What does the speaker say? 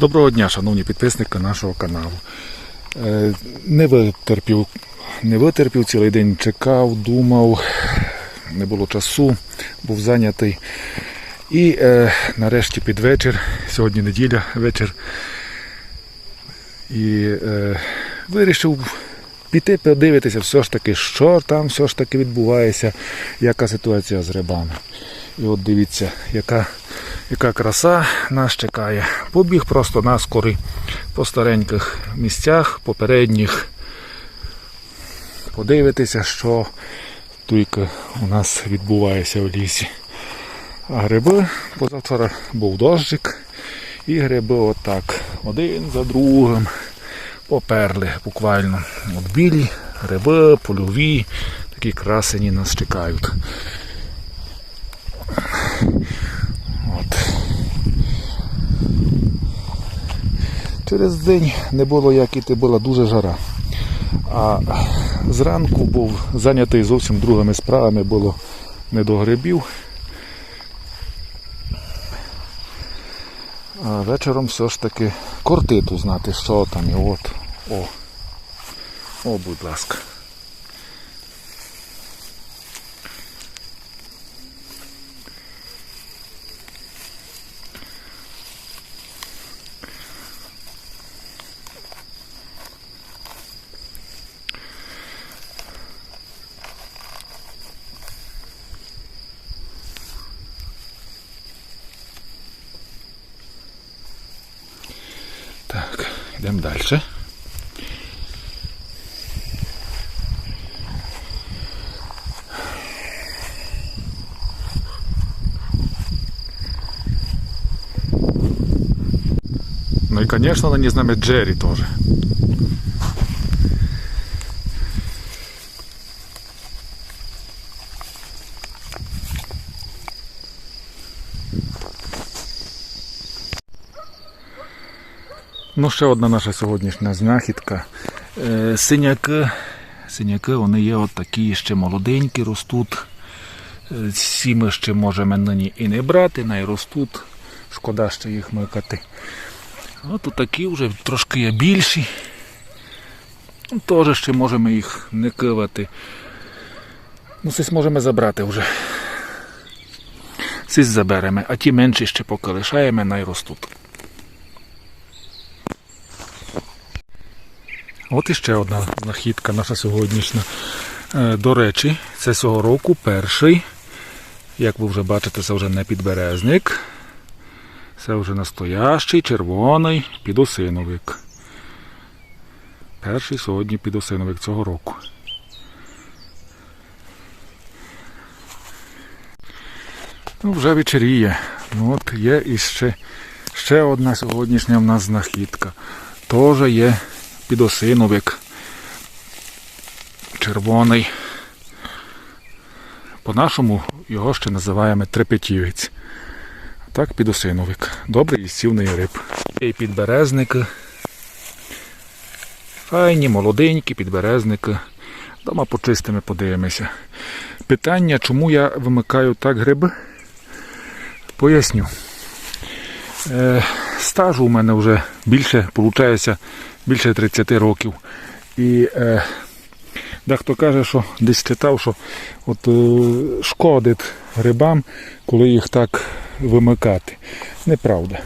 Доброго дня, шановні підписники нашого каналу. Е, Не витерпів, не витерпів цілий день, чекав, думав, не було часу, був зайнятий. І е, нарешті під вечір, сьогодні неділя, вечір. І е, вирішив піти подивитися все ж таки, що там все ж таки відбувається, яка ситуація з рибами. І от дивіться, яка, яка краса нас чекає. Побіг просто наскори по стареньких місцях, попередніх. Подивитися, що тільки у нас відбувається в лісі. А гриби позавчора був дощик, і гриби отак, один за другим поперли буквально. От білі, гриби, польові, такі красені нас чекають. От. Через день не було як іти, була дуже жара. А зранку був зайнятий зовсім другими справами, було не до грибів. А вечором все ж таки кортиту знати, що там і от. О. О, будь ласка. Так, йдемо далі. Ну и, конечно, на с нами Джерри тоже. Ну, ще одна наша сьогоднішня знахідка. Е, синяки. Синяки, вони є от такі ще молоденькі, ростуть. Е, Ці ми ще можемо нині і не брати, най ростуть. Шкода ще їх микати. От такі вже трошки є більші. Ну, Теж ще можемо їх не кивати. Ну, щось можемо забрати вже. Сись заберемо, а ті менші ще поки лишаємо, най. От іще одна знахідка наша сьогоднішня. Е, До речі, це цього року перший. Як ви вже бачите, це вже не підберезник. Це вже настоящий червоний підосиновик. Перший сьогодні підосиновик цього року. Ну, вже вечеріє. Ну, от є іще ще одна сьогоднішня в нас знахідка. Теж є підосиновик. Червоний. По-нашому його ще називаємо трепетівець. Так, підосиновик. Добрий і сівний риб. І підберезники. Файні, молоденькі підберезники. Дома почистимо, подивимося. Питання, чому я вимикаю так гриби? Поясню. Е, стажу у мене вже більше, виходить, більше 30 років. І е, дехто каже, що десь читав, що от, е, шкодить грибам, коли їх так вимикати. Неправда.